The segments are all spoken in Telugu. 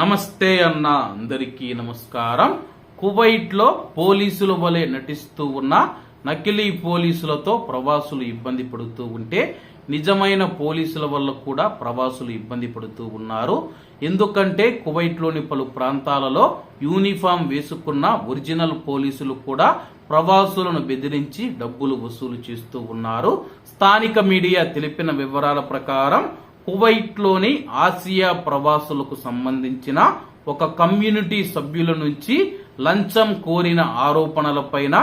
నమస్తే అన్న అందరికీ నమస్కారం. కువైట్లో పోలీసుల వలె నటిస్తూ ఉన్న నకిలీ పోలీసులతో ప్రవాసులు ఇబ్బంది పడుతూ ఉంటే నిజమైన పోలీసుల వల్ల కూడా ప్రవాసులు ఇబ్బంది పడుతూ ఉన్నారు. ఎందుకంటే కువైట్లోని పలు ప్రాంతాలలో యూనిఫామ్ వేసుకున్న ఒరిజినల్ పోలీసులు కూడా ప్రవాసులను బెదిరించి డబ్బులు వసూలు చేస్తూ ఉన్నారు. స్థానిక మీడియా తెలిపిన వివరాల ప్రకారం కువైట్లోని ఆసియా ప్రవాసులకు సంబంధించిన ఒక కమ్యూనిటీ సభ్యుల నుంచి లంచం కోరిన ఆరోపణలపైన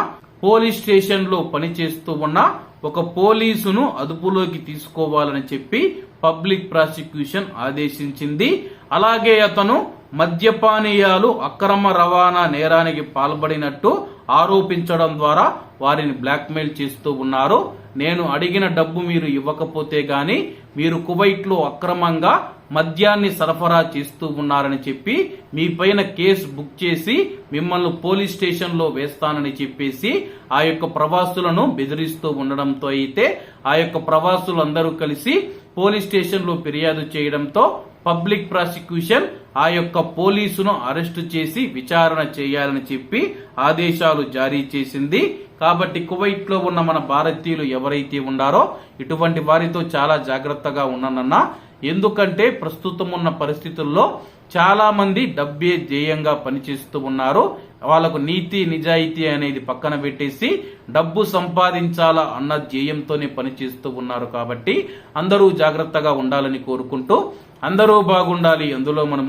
పోలీస్ స్టేషన్లో పనిచేస్తూ ఉన్న ఒక పోలీసును అదుపులోకి తీసుకోవాలని చెప్పి పబ్లిక్ ప్రాసిక్యూషన్ ఆదేశించింది. అలాగే అతను మద్యపానీయాలు అక్రమ రవాణా నేరానికి పాల్పడినట్టు ఆరోపించడం ద్వారా వారిని బ్లాక్మెయిల్ చేస్తూ ఉన్నారు. నేను అడిగిన డబ్బు మీరు ఇవ్వకపోతే గాని మీరు కువైట్లో అక్రమంగా మద్యాన్ని సరఫరా చేస్తూ ఉన్నారని చెప్పి మీ పైన కేసు బుక్ చేసి మిమ్మల్ని పోలీస్ స్టేషన్లో వేస్తానని చెప్పేసి ఆ యొక్క ప్రవాసులను బెదిరిస్తూ ఉండడంతో అయితే ఆ యొక్క ప్రవాసులందరూ కలిసి పోలీస్ స్టేషన్లో ఫిర్యాదు చేయడంతో పబ్లిక్ ప్రాసిక్యూషన్ ఆ యొక్క పోలీసును అరెస్టు చేసి విచారణ చేయాలని చెప్పి ఆదేశాలు జారీ చేసింది. కాబట్టి కువైట్లో ఉన్న మన భారతీయులు ఎవరైతే ఉన్నారో ఇటువంటి వారితో చాలా జాగ్రత్తగా ఉన్నానన్నా. ఎందుకంటే ప్రస్తుతం ఉన్న పరిస్థితుల్లో చాలా మంది డబ్బే ధ్యేయంగా పనిచేస్తూ ఉన్నారు. వాళ్ళకు నీతి నిజాయితీ అనేది పక్కన పెట్టేసి డబ్బు సంపాదించాలా అన్న ధ్యేయంతోనే పనిచేస్తూ ఉన్నారు కాబట్టి అందరూ జాగ్రత్తగా ఉండాలని కోరుకుంటూ అందరూ బాగుండాలి అందులో మనం